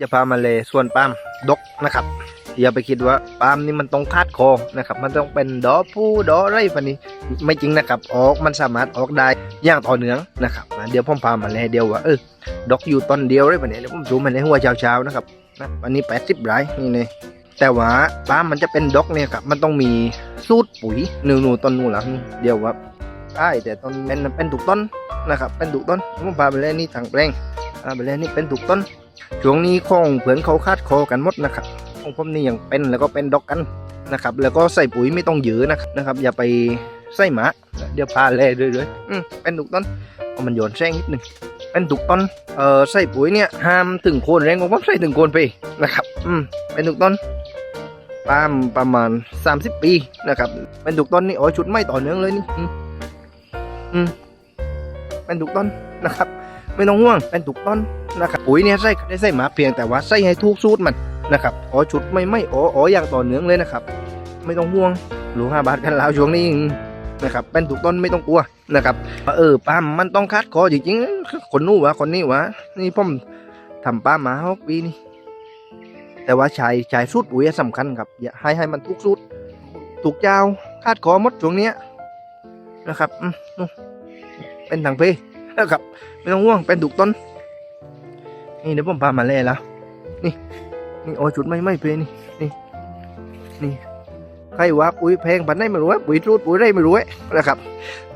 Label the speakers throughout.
Speaker 1: จะพามาเลยส่วนปาล์มดกนะครับอย่าไปคิดว่าปาล์มนี่มันต้องคาดคอนะครับ มันต้องเป็นดอผู้ดอไรฟันนี้ไม่จริงนะครับ ออกมันสามารถออกได้อย่างต่อเนื่องนะครับอะเดี๋ยวผมพามาเลยเดียวว่าเออดอกอยู่ต้นเดียวไรฟันนี้เดี๋ยวผมดูมันในหัวเช้าๆนะครับนะวันนี้แปดสิบไร่นี่เลยแต่ว่าปาล์มมันจะเป็นดอกเนี่ยครับมันต้องมีสูตรปุ๋ยหนูหนูต้นนู่นหลังเดียวว่าใช่แต่ต้นเป็นเป็นถูกต้นนะครับ เป็นถูกต้นผมพาไปเลยนี่ทางแปลงพาไปเลยนี่เป็นถูกต้น ช่วงนี้ของเพื่อนเขาคาดคอกันหมดนะครับของผมนี่ยังเป็นแล้วก็เป็นดอกกันนะครับ แล้วก็ใส่ปุ๋ยไม่ต้องเยอะนะครับนะครับอย่าไปใส่หมา เดี๋ยวพาเล่เรื่อยๆอืมเป็นถูกต้นเอามันโยนแซงนิดหนึ่งเป็นถูกต้นเอ่อใส่ปุ๋ยเนี่ยห้ามถึงโคนแรงของผมใส่ถึงโคนไปนะครับ อืมเป็นถูกต้นปามประมาณ 30 ปีนะครับ เป็นถูกต้นนี่โอ๋อชุดไม่ต่อเนื่องเลยนี่อืมอืมเป็นถูกต้น นะครับไม่ต้องห่วงเป็นถูกต้นนะครับปุ๋ยเนี่ยใส่ได้ใส่หมาเพียงแต่ว่าใส่ให้ทุกสูตรมันนะครับอ๋อชุดไม่ไม่อ๋ออ๋ออย่างต่อเนื่องเลยนะครับ ไม่ต้องห่วงหลวงห้าบาทกันแล้วช่วงนี้นะครับเป็นถูกต้นไม่ต้องกลัวนะครับเออป้ามมันต้องคัดคอจริงๆคนนู้นวะคนนี้วะนี่ผมทำป้ามมาหกปีนี่แต่ว่าช้ใช้สูตรปุ๋ยสำคัญครับอย่าให้ให้มันทุกสูตรถูกเจ้าคาดคอมดช่วงเนี้ยนะครับเป็นทางเพ นะครับไม่ต้องห่วงเป็นถูกต้น นี่เดี๋ยวผมพามาเล่แล้วนี่นี่โอ้ชุดไม่ไม่เพนี่นี่นี่ใครว่าปุ๋ยแพงปันได้ไม่รู้ปุ๋ยรูดปุ๋ยไรไม่รู้นะครับ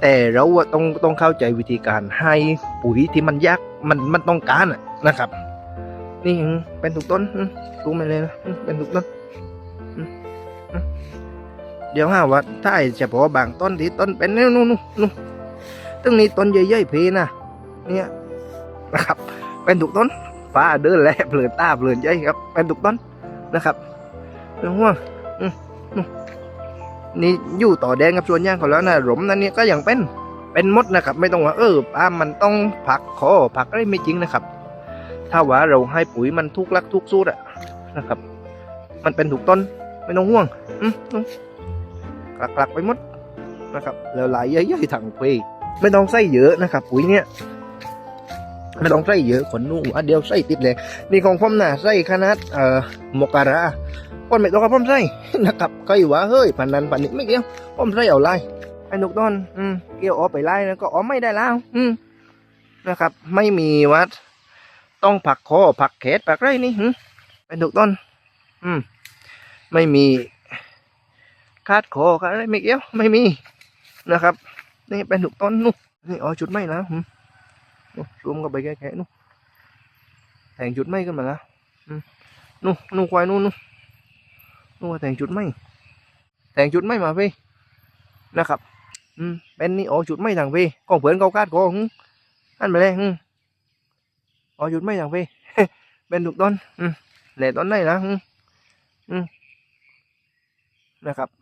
Speaker 1: แต่เราต้องต้องเข้าใจวิธีการให้ปุ๋ยที่มันยากมันมันต้องการอะนะครับ นี่เป็นถูกต้นรู้ไหมเลยนะเป็นถูกต้นเดี๋ยวหาว่าถ้าอ้เฉพาะบางต้นที่ต้นเป็นนู่นนู่นนู่น ตึงนี้ต้นใหญ่ๆเพนะเนี่ยนะครับ เป็นถูกต้นฟ้าเดินแลเปลือนตาเปลือนใจครับ เป็นถูกต้นนะครับเรื่องห่วงนี่อยู่ต่อแดงกับส่วนย่างเขาแล้วนะหลมนั่นนี่ก็ยังเป็นเป็นมดนะครับ ไม่ต้องว่าเออปาล์มมันต้องผักคอผักอะไรไม่จริงนะครับ ถ้าว่าเราให้ปุ๋ยมันทุกลักทุกสูตรอะนะครับ มันเป็นถูกต้นไม่ต้องห่วงอืมกลักๆไปหมดนะครับ แล้วหลายเยอะๆถังปี ไม่ต้องใส่เยอะนะครับปุ๋ยเนี่ยไม่ต้องใส่เยอะขนนุ่อันเดียวใส่ติดเลยนี่ของผมนะใส่ขนาดเอ่อมกราคนไม่ต้องกับผมใส่นะครับก็อยู่ว่าเฮ้ยพันนั้นพันนี้ไม่เกี่ยวผมใส่เอาไล่ไอ้นกต้นอืมเกี่ยวเออไปไล่แล้วก็เออไม่ได้แล้วอืมนะครับ ไม่มีวัด ต้องผักคอผักแขนผักไรนี่หึเป็นนกต้นอืม ไม่มีคาดคอคาดอะไรไม่เกี่ยวไม่มีนะครับ นี่เป็นนกต้นนู่นนี่อ๋อจุดไม่แล้วหึนู่นรวมกับใบแก่แค่นู่นแทงจุดไหมขึ้นมาล้วอืมนู่นนู่ควายนู่นนู่นนู่แทงจุดไหมแทงจุดไหมมาพี่นะครับ อืมเป็นนี่อ๋อจุดไหมทางพี่กองเพื่อนเขาคาดกองอันไปเลยอ๋อจุดไหมทางพี่เป็นถูกต้นอืมแหล่ต้นไหนนะอืมนะครับ